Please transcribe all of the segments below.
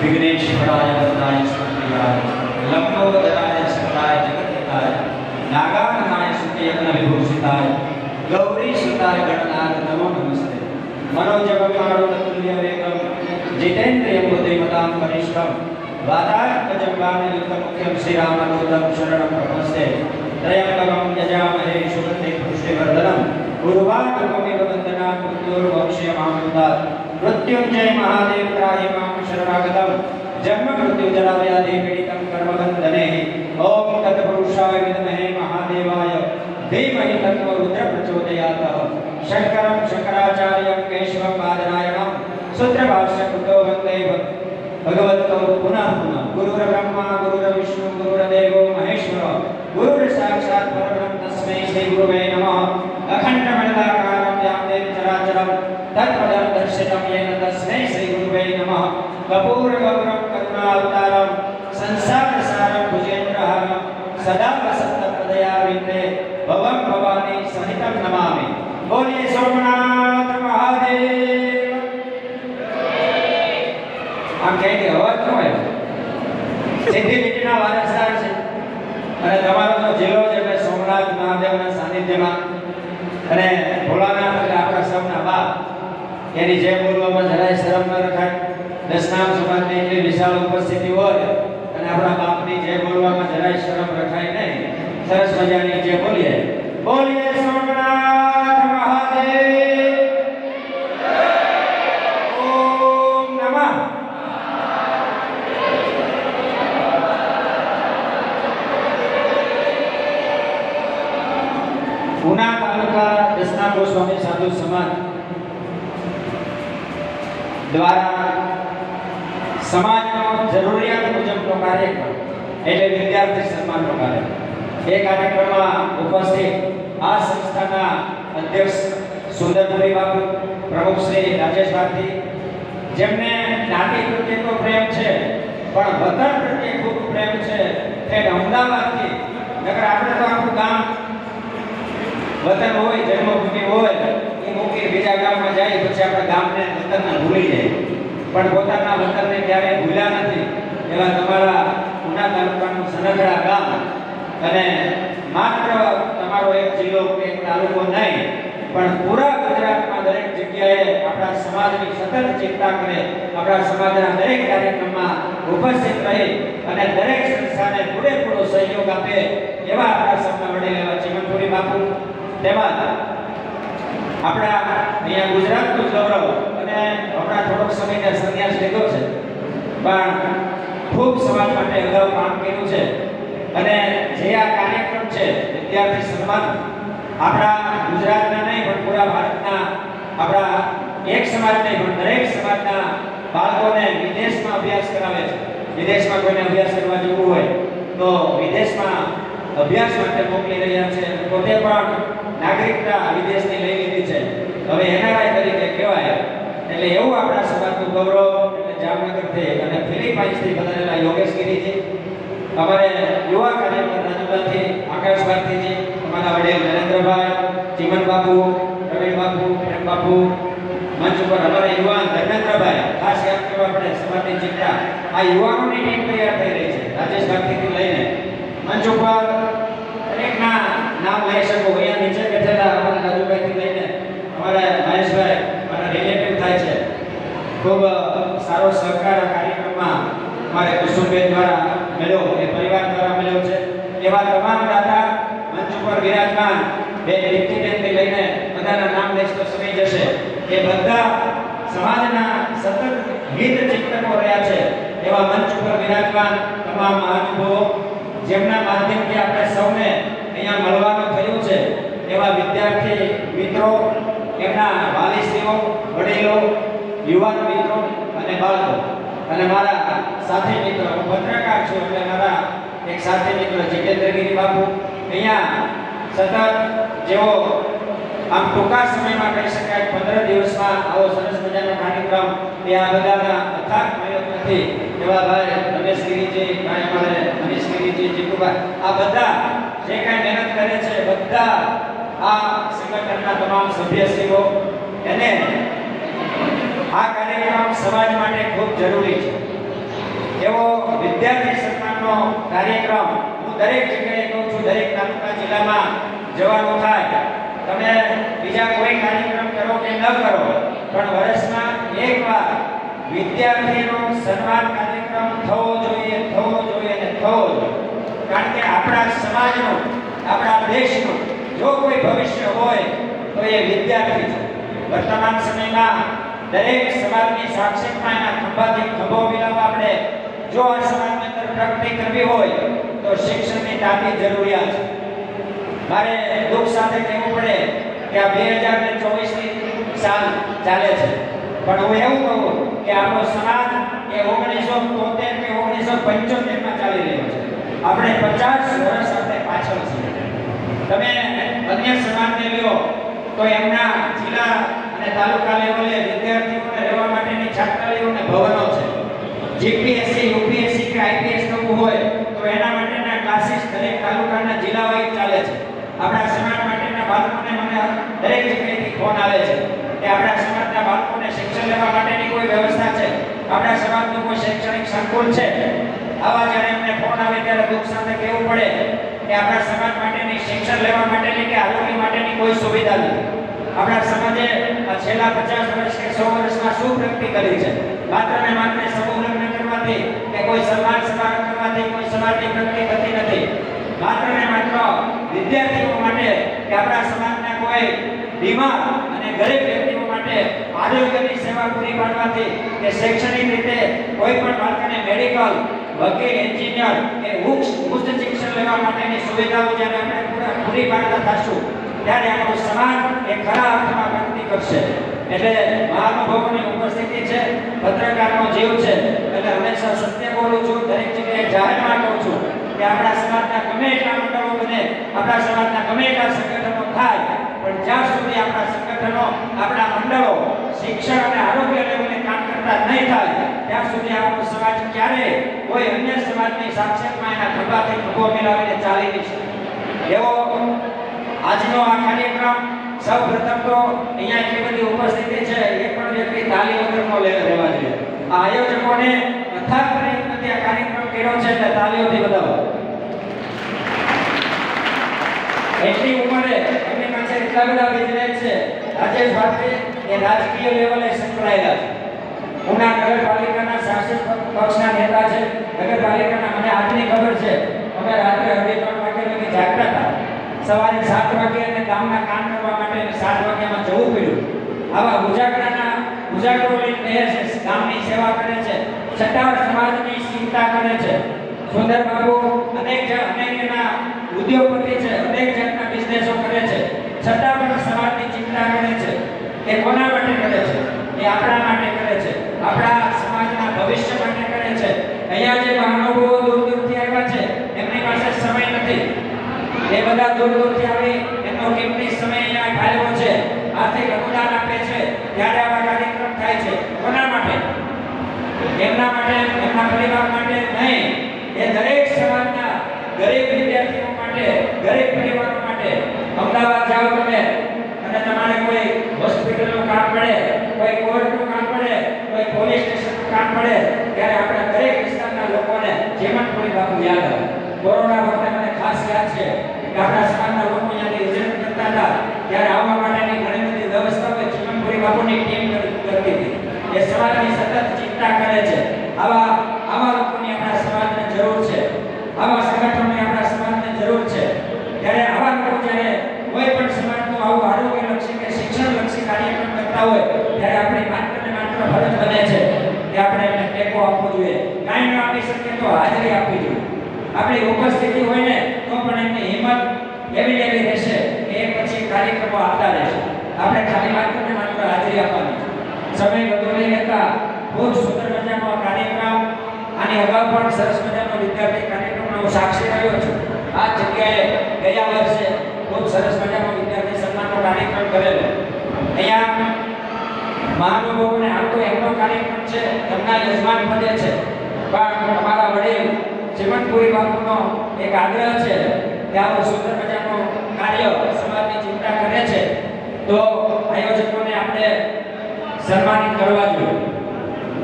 विघ्नेश्वराय सुनाय सुप्रियाय लंबोदराय सुताय जगतिताय नागाननाय सुतेयन विभूषिताय गौरी सुताय गणनाथ नमो नमस्ते। मनोजव कारुणतुल्य वेगम जितेन्द्र यमोद्रिमतां परिश्रम वातात्मजम्बानिलकमुख्यं श्रीरामदूतं शरणं प्रपस्ते त्रयम्बकं यजामहे सुगन्धिं पुष्टिवर्धनं गुरुवाणकमिव वन्दनां मृत्योर्वक्ष्यमामृतात् મૃત્યુંજય મહાદેવ ત્રાહી માં શરણાગતમ જન્મ મૃત્યુ જરાવ્યા દે પીડિતમ કર્મબંધને ઓમ તત્પુરુષાય વિદ્મહે મહાદેવાય ધીમહિ તત્વ રુદ્ર પ્રચોદયાત શંકરમ શંકરાચાર્યમ કેશવમ બાદરાયણમ સૂત્રભાષ્ય કૃતો વંદે ભગવતો પુનઃ પુનઃ ગુરુર બ્રહ્મા ગુરુર વિષ્ણુ ગુરુર દેવો મહેશ્વર ગુરુર સાક્ષાત પરબ્રહ્મ તસ્મૈ શ્રી ગુરુવે નમઃ અખંડ મંડલાકારમ વ્યાપ્તે ચરાચરમ તત્પદમ દર્શિતમ યેન તસ્મૈ શ્રી ગુરુવે નમઃ કપૂર ગૌરમ કરુણાવતારમ સંસાર સારમ ભુજેન્દ્રહારમ સદા વસંત પ્રદયા વિંદે ભવમ ભવાની સહિતમ નમામિ બોલીએ સોમનાથ મહાદેવ આમ કહે કે અવાજ ન હોય સિદ્ધિ વિધિના વારસદાર છે અને તમારો તો જિલ્લો છે એટલે સોમનાથ મહાદેવના સાનિધ્યમાં અને ભોળાનાથ એટલે આપણા સૌના બાપ એની જે બોલવામાં જરાય શરમ ન રખાય. દસનામ સમાજની એટલી વિશાળ ઉપસ્થિતિ હોય અને આપણા બાપની જે બોલવામાં જરાય શરમ રખાય નહીં. સરસ મજાની જે બોલીએ. બોલીએ સોમનાથ મહાદેવ ઓમ નમઃ ઉના તાલુકા દસના ગોસ્વામી સાધુ સમાજ દ્વારા સમાજનો જરૂરિયાત મુજબનો કાર્યક્રમ, એટલે વિદ્યાર્થી સન્માનનો કાર્યક્રમ. એ કાર્યક્રમમાં ઉપસ્થિત આ સંસ્થાના અધ્યક્ષ સુંદરપુરી બાબુ પ્રમુખ શ્રી રાજેશ ભારતી. જેમને જ્ઞાતિ પ્રત્યે તો પ્રેમ છે, પણ વતન પ્રત્યે ખૂબ પ્રેમ છે. તે અમદાવાદથી નગર આપણે તો આપણું ગામ વતન હોય, જન્મભૂમિ હોય, એ મૂકી બીજા ગામમાં જાય, પછી આપણે ગામને વતનને ભૂલી જાય. પણ પોતાના વતનને ક્યારેય ભૂલ્યા નથી. એવા તમારા ઉના તાલુકાનું સનગડા ગામ. અને માત્ર તમારો એક જિલ્લો કે એક તાલુકો નહીં, પણ પૂરા ગુજરાતમાં દરેક જગ્યાએ આપણા સમાજની સતત ચિંતા કરે, આપણા સમાજના દરેક કાર્યક્રમમાં ઉપસ્થિત રહી અને દરેક સંસ્થાને પૂરેપૂરો સહયોગ આપે, એવા આપણા સપના વડે એવા જીવનપુરી બાપુ. તેમજ આપણા અહીંયા ગુજરાતનું ગૌરવ અને હમણાં થોડોક સમયના સંન્યાસ લીધો છે. પણ ખૂબ સમાજ માટે અગાઉ કામ કર્યું છે. અને જે આ કાર્યક્રમ છે, વિદ્યાર્થી સન્માન, આપણા ગુજરાતના નહીં, પણ પૂરા ભારતના, આપણા એક સમાજ નહીં, પણ દરેક સમાજના બાળકોને વિદેશમાં અભ્યાસ કરાવે છે. વિદેશમાં કોઈને અભ્યાસ કરવા જવું હોય, તો વિદેશમાં અભ્યાસ માટે મોકલી રહ્યા છે. પોતે પણ નાગરિકતા વિદેશની લઈ લીધી છે. હવે એનઆરઆઈ તરીકે કહેવાય એટલે એવું આપણા સમાજનું ગૌરવ એટલે જામનગરથી અને ફિલિપાઇન્સથી બનેલા ગિરીજી અમારે યુવા કાર્યકર રાજુલાથી આકાશ ભારતીજી અમારા વડીલ નરેન્દ્રભાઈ જીવન બાપુ, પ્રવીણ બાપુ, પ્રેમ બાપુ, મંચ ઉપર અમારા યુવાન ધર્મેન્દ્રભાઈ, ખાસ યાદ કરવા આપણે સમાજની ચિંતા. આ યુવાનોની ટીમ તૈયાર થઈ રહી છે. રાજેશ ભારતીથી લઈને મંચ ઉપર દરેકના નામ લઈ શકો. અહીંયા નીચે બેઠેલા અમારા રાજુભાઈથી લઈને અમારા મહેશભાઈ મારા રિલેટિવ થાય છે. ખૂબ સારો સહકાર આ કાર્યક્રમમાં અમારે કુસુમબેન દ્વારા મળ્યો એ પરિવાર દ્વારા મળ્યો છે. એવા તમામ દાતા મંચ ઉપર વિરાજમાન બે દીપ્તિબેનથી લઈને બધાના નામ લઈશ તો સમય જશે. એ બધા સમાજના સતત હિત ચિંતકો રહ્યા છે. એવા મંચ ઉપર વિરાજમાન તમામ મહાનુભાવો, જેમના માધ્યમથી આપણે સૌને અહીંયા મળવાનું થયું છે એવા વિદ્યાર્થી મિત્રો એમના વાલીશ્રીઓ વડીલો યુવાન મિત્રો અને બાળકો. અને મારા સાથી મિત્રો, હું પત્રકાર છું એટલે મારા એક સાથી મિત્ર, જીતેન્દ્રગીરી બાપુ, અહીંયા સતત જેઓ આમ ટૂંકા સમયમાં કહી શકાય પંદર દિવસમાં આવો સરસ મજાનો કાર્યક્રમ એ આ બધાના અથાગ પ્રયત્નથી એવા ભાઈ રમેશગીરીજી, ભાઈ અમારે મનીષગીરીજી જીતુભાઈ આ બધા જે કાંઈ મહેનત કરે છે, બધા આ સંગઠનના તમામ સભ્યશ્રીઓ, એને આ કાર્યક્રમ સમાજ માટે ખૂબ જરૂરી છે. એવો વિદ્યાર્થી સન્માનનો કાર્યક્રમ હું દરેક જગ્યાએ કહું છું, દરેક તાલુકા જિલ્લામાં જવાનો થાય. તમે બીજા કોઈ કાર્યક્રમ કરો કે ન કરો, પણ વર્ષમાં એકવાર વિદ્યાર્થીનો સન્માન કાર્યક્રમ થવો જોઈએ થવો જોઈએ અને થવો જોઈએ. કારણ કે આપણા સમાજનું, આપણા દેશનું, જો કોઈ ભવિષ્ય હોય, તો એ વિદ્યાર્થી છે. વર્તમાન સમયમાં દરેક સમાજની સાક્ષરતા એના ખંભાથી ખંભો મિલાવવા આપણે જો આ સમાજની અંદર પ્રગતિ કરવી હોય, તો શિક્ષણની તાતી જરૂરિયાત છે. મારે દુઃખ સાથે કહેવું પડે કે આ બે હજાર ને ચોવીસની સાલ ચાલે છે. પણ હું એવું કહું કે આપણો સમાજ એ ઓગણીસો તોતેર કે ઓગણીસો પંચોતેરમાં ચાલી રહ્યો છે. આપણે પચાસ વર્ષ આપણે પાછળ છીએ. તમે અન્ય સમાજને લ્યો, તો એમના જિલ્લા અને તાલુકા લેવલે વિદ્યાર્થીઓને રહેવા માટેની છાત્રાલયો અને ભવનો છે. જીપીએસસી યુપીએસસી કે આઈપીએસ કરવું હોય તો એના માટેના ક્લાસીસ દરેક તાલુકાના જિલ્લા વાઇઝ ચાલે છે. આપણા સમાજ માટેના બાળકોને મને દરેક જગ્યાએથી ફોન આવે છે કે આપણા સમાજના બાળકોને શિક્ષણ લેવા માટેની કોઈ વ્યવસ્થા છે? આપણા સમાજનું કોઈ શૈક્ષણિક સંકુલ છે? આવા જ્યારે એમને ફોન આવે ત્યારે દુઃખ સાથે કહેવું પડે કે આપણા સમાજ માટેની શિક્ષણ લેવા માટેની કે આરોગ્ય માટેની કોઈ સુવિધા નથી. આપણા સમાજે છેલ્લા પચાસ વર્ષ કે સો વર્ષમાં શું પ્રગતિ કરી છે? માત્ર ને માત્ર સમૂહ કરવાથી કે કોઈ સન્માન સમારંભ કરવાથી કોઈ સમાજની પ્રગતિ થતી નથી. માત્ર ને માત્ર વિદ્યાર્થીઓ માટે કે આપણા સમાજના કોઈ બીમાર અને ગરીબ વ્યક્તિઓ માટે આરોગ્યની સેવા પૂરી પાડવાથી કે શૈક્ષણિક રીતે કોઈ પણ બાળકને મેડિકલ, વકીલ, એન્જિનિયર કે ઉચ્ચ શિક્ષણ લેવા માટેની સુવિધાઓ જ્યારે આપણે પૂરી પાડતા થશું ત્યારે આપણો સમાજ એ ખરા અર્થમાં પ્રગતિ કરશે. એટલે મહાનુભાવોની ઉપસ્થિતિ છે, પત્રકારનો જીવ છે. એટલે હંમેશા સત્ય બોલું છું, દરેક જગ્યાએ જાહેરમાં કહું છું કે આપણા સમાજના ગમે એટલા મંડળો બને, આપણા સમાજના ગમે એટલા સંગઠનો થાય, પણ જ્યાં સુધી આપણા સંગઠનો, આપણા મંડળો શિક્ષણ અને આરોગ્ય લેવલે કામ કરતા નહીં થાય, ત્યાં સુધી આપણો સમાજ ક્યારે કોઈ અન્ય સમાજની સાક્ષરમાં એના ખભાથી ખભો મિલાવીને ચાલી નહીં શકે. એવો આજનો આ કાર્યક્રમ સૌ પ્રથમ તો અહીંયા એટલી બધી ઉપસ્થિતિ છે, એ પણ વ્યક્તિ તાલી વગરનો રહેવા જોઈએ આ આયોજકોને અથાગ પ્રયત્નથી આ કાર્યક્રમ કર્યો છે, એટલે તાલીઓથી વધાવો. એટલી ઉંમરે એમની પાસે એટલા બધા બિઝનેસ છે, રાજેશ ભારતી એ રાજકીય લેવલે સંકળાયેલા છે. ઉના નગરપાલિકાના શાસિત પક્ષના નેતા છે, નગરપાલિકાના, મને આજની ખબર છે, અમે રાત્રે અઢી ત્રણ વાગે લગી જાગતા હતા. સવારે સાત વાગે કામ કરવા માટે સાત વાગ્યામાં જવું પડ્યું. આવા ઉજાગરાના ઉજાગરો લઈને રહે છે, ગામની સેવા કરે છે સટ્ટાર સમાજની ચિંતા કરે છે. સુંદર બાબુ અનેક અનેક એના ઉદ્યોગપતિ છે, અનેક જાતના બિઝનેસો કરે છે. છતાં પણ સમાજની ચિંતા કરે છે. એ કોના માટે કરે છે? એ આપણા માટે કરે છે. આપણા સમાજના ભવિષ્ય માટે કરે છે. અહીંયા જે મહાનુભાવો દૂર દૂરથી આવ્યા છે, એમની પાસે સમય નથી. એ બધા દૂર દૂરથી આવી એમનો કિંમતી સમય અહીંયા ફાળવ્યો છે આર્થિક અનુદાન આપે છે ત્યારે આવા કાર્યક્રમ થાય છે, કોના માટે? એમના માટે, એમના પરિવાર માટે નહીં. એ દરેક સમાજના ગરીબ વિદ્યાર્થીઓ માટે, ગરીબ પરિવારો માટે. અમદાવાદ જાઓ તમે, અને તમારે કોઈ હોસ્પિટલનું કામ પડે, કોઈ કોર્ટનું કામ પડે, કોઈ પોલીસ સ્ટેશનનું કામ પડે, ત્યારે આપણા દરેક વિસ્તારના લોકોને જેમનપુરી બાપુ યાદ આવે. કોરોના વખતે મને ખાસ યાદ છે કે આપણા સમાજના લોકો અહીંયાથી વિઝિટ કરતા હતા ત્યારે આવવા માટેની ઘણી બધી વ્યવસ્થાઓ બાપુની ટીમ કરતી? હતી એ સમાજની સતત ચિંતા કરે છે. આવા આવા લોકોની આપણા સમાજને જરૂર છે આવા સંગઠનોની આપણા સમાજને જરૂર છે ત્યારે આવા લોકો જ્યારે કોઈ પણ સમાજનું આવું આરોગ્યલક્ષી કે શિક્ષણલક્ષી કાર્યક્રમ કરતા હોય ત્યારે આપણી માત્ર ને માત્ર ફરજ બને છે કે આપણે એમને ટેકો આપવો જોઈએ કાંઈ ન આપી શકીએ તો હાજરી આપવી જોઈએ આપણી ઉપસ્થિતિ હોય ને તો પણ એમની હિંમત એવી એવી રહેશે કે એ પછી કાર્યક્રમો આવતા રહેશે આપણે ખાલી માત્ર ને માત્ર હાજરી આપવાની છે સમય વધુ નહીં લેતા ખૂબ સુંદર મજાનો કાર્યક્રમ આની અગાઉ પણ સરસ મજાનો વિદ્યાર્થી કાર્યક્રમનો હું સાક્ષી રહ્યો છું. આ જગ્યાએ ગયા વર્ષે ખૂબ સરસ મજાનો વિદ્યાર્થી સન્માનનો કાર્યક્રમ કરેલો. અહીંયા મહાનુભાવોને આ તો એમનો કાર્યક્રમ છે, એમના યજમાન પદે છે. પણ અમારા વડીલ જીવનપુરી બાપુનો એક આગ્રહ છે કે આવો સુંદર મજાનો કાર્ય સમાજની ચિંતા કરે છે, તો આયોજકોને આપણે સન્માનિત કરવા જોઈએ.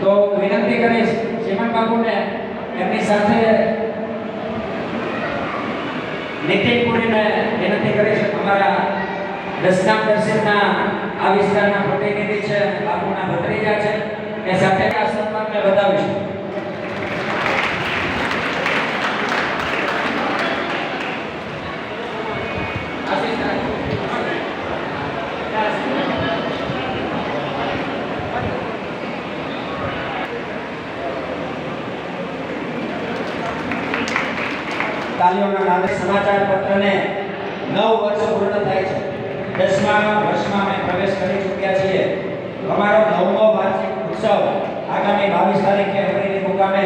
તો વિનંતી કરીશ શ્રીમંત બાપુને એમની સાથે નીતિન પુરીને વિનંતી કરીશ અમારા દસનામ દર્શનના આ વિસ્તારના પ્રતિનિધિ છે, બાપુના ભત્રીજા છે, એ સાથે આ સન્માનને વધાવીશું તાલીઓના નામે સમાચાર પત્રને નવ વર્ષ પૂર્ણ થાય છે. દસમા વર્ષમાં અમે પ્રવેશ કરી ચૂક્યા છીએ. અમારો નવમો વાર્ષિક ઉત્સવ આગામી બાવીસ તારીખે અમરેલી મુકામે